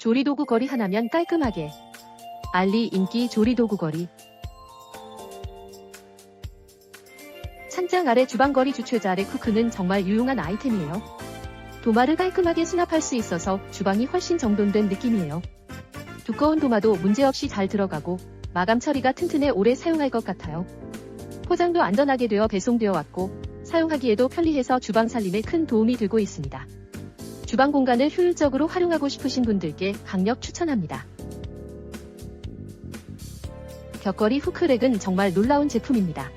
조리도구 거리 하나면 깔끔하게. 알리 인기 조리도구 거리. 찬장 아래 주방거리 주최자 아래 쿠크는 정말 유용한 아이템이에요. 도마를 깔끔하게 수납할 수 있어서 주방이 훨씬 정돈된 느낌이에요. 두꺼운 도마도 문제없이 잘 들어가고 마감 처리가 튼튼해 오래 사용할 것 같아요. 포장도 안전하게 되어 배송되어 왔고 사용하기에도 편리해서 주방 살림에 큰 도움이 되고 있습니다. 주방 공간을 효율적으로 활용하고 싶으신 분들께 강력 추천합니다. 벽걸이 후크렉은 정말 놀라운 제품입니다.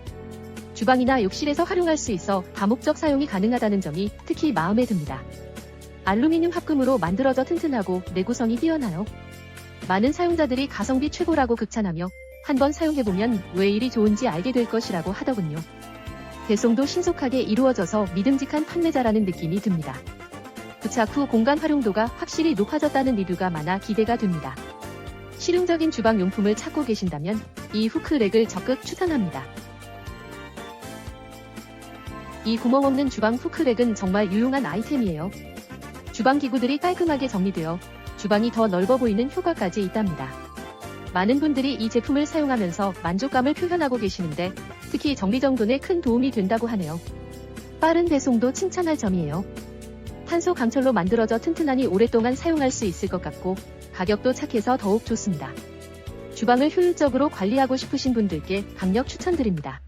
주방이나 욕실에서 활용할 수 있어 다목적 사용이 가능하다는 점이 특히 마음에 듭니다. 알루미늄 합금으로 만들어져 튼튼하고 내구성이 뛰어나요. 많은 사용자들이 가성비 최고라고 극찬하며 한번 사용해보면 왜 이리 좋은지 알게 될 것이라고 하더군요. 배송도 신속하게 이루어져서 믿음직한 판매자라는 느낌이 듭니다. 부착 후 공간 활용도가 확실히 높아졌다는 리뷰가 많아 기대가 됩니다. 실용적인 주방 용품을 찾고 계신다면 이 후크렉을 적극 추천합니다. 이 구멍 없는 주방 후크렉은 정말 유용한 아이템이에요. 주방 기구들이 깔끔하게 정리되어 주방이 더 넓어 보이는 효과까지 있답니다. 많은 분들이 이 제품을 사용하면서 만족감을 표현하고 계시는데 특히 정리정돈에 큰 도움이 된다고 하네요. 빠른 배송도 칭찬할 점이에요. 탄소 강철로 만들어져 튼튼하니 오랫동안 사용할 수 있을 것 같고 가격도 착해서 더욱 좋습니다. 주방을 효율적으로 관리하고 싶으신 분들께 강력 추천드립니다.